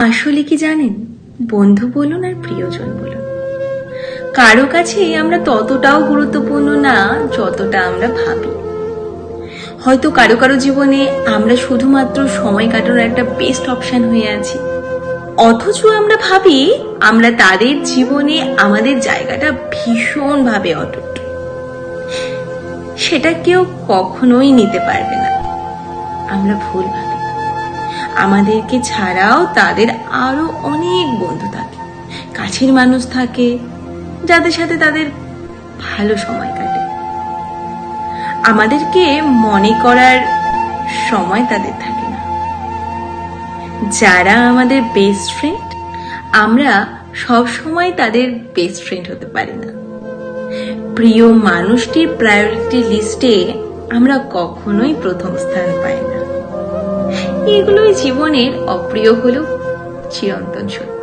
আসলে কি জানেন? বন্ধু বলুন আর প্রিয়জন বলুন। কারও কাছে আমরা ততটাও গুরুত্বপূর্ণ না যতটা আমরা ভাবি। হয়তো কারও কারও জীবনে আমরা শুধুমাত্র সময় কাটানোর একটা বেস্ট অপশন হয়ে আছি। অথচ আমরা ভাবি আমরা তাদের জীবনে আমাদের জায়গাটা ভীষণভাবে অটুট। সেটা কেউ কখনোই নিতে পারবে না। আমরা ভুল ভাবি। আমাদেরকে ছাড়াও তাদের আরও অনেক বন্ধু থাকে, কাছের মানুষ থাকে, যাদের সাথে তাদের ভালো সময় কাটে। আমাদেরকে মনে করার সময় তাদের থাকে না। যারা আমাদের বেস্ট ফ্রেন্ড আমরা সব সময় তাদের বেস্ট ফ্রেন্ড হতে পারি না। প্রিয় মানুষটির প্রায়োরিটি লিস্টে আমরা কখনোই প্রথম স্থান এগুলোই জীবনের অপ্রিয় হল চিরন্তন সত্য।